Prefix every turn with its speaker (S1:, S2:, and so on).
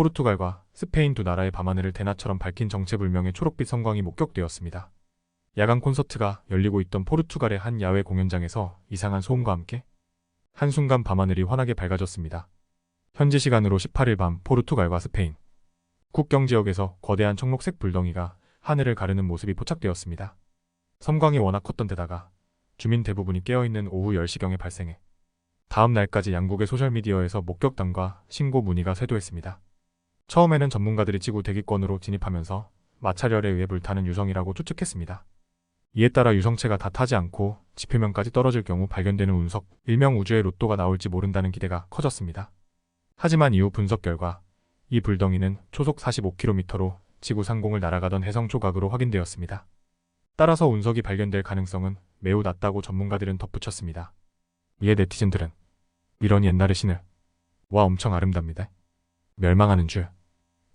S1: 포르투갈과 스페인 두 나라의 밤하늘을 대낮처럼 밝힌 정체불명의 초록빛 성광이 목격되었습니다. 야간 콘서트가 열리고 있던 포르투갈의 한 야외 공연장에서 이상한 소음과 함께 한순간 밤하늘이 환하게 밝아졌습니다. 현지 시간으로 18일 밤 포르투갈과 스페인 국경 지역에서 거대한 청록색 불덩이가 하늘을 가르는 모습이 포착되었습니다. 섬광이 워낙 컸던 데다가 주민 대부분이 깨어있는 오후 10시경에 발생해 다음 날까지 양국의 소셜미디어에서 목격담과 신고 문의가 쇄도했습니다. 처음에는 전문가들이 지구 대기권으로 진입하면서 마찰열에 의해 불타는 유성이라고 추측했습니다. 이에 따라 유성체가 다 타지 않고 지표면까지 떨어질 경우 발견되는 운석, 일명 우주의 로또가 나올지 모른다는 기대가 커졌습니다. 하지만 이후 분석 결과 이 불덩이는 초속 45km로 지구 상공을 날아가던 해성 조각으로 확인되었습니다. 따라서 운석이 발견될 가능성은 매우 낮다고 전문가들은 덧붙였습니다. 이에 네티즌들은 이런 옛날의 신을 와 엄청 아름답니다. 멸망하는 줄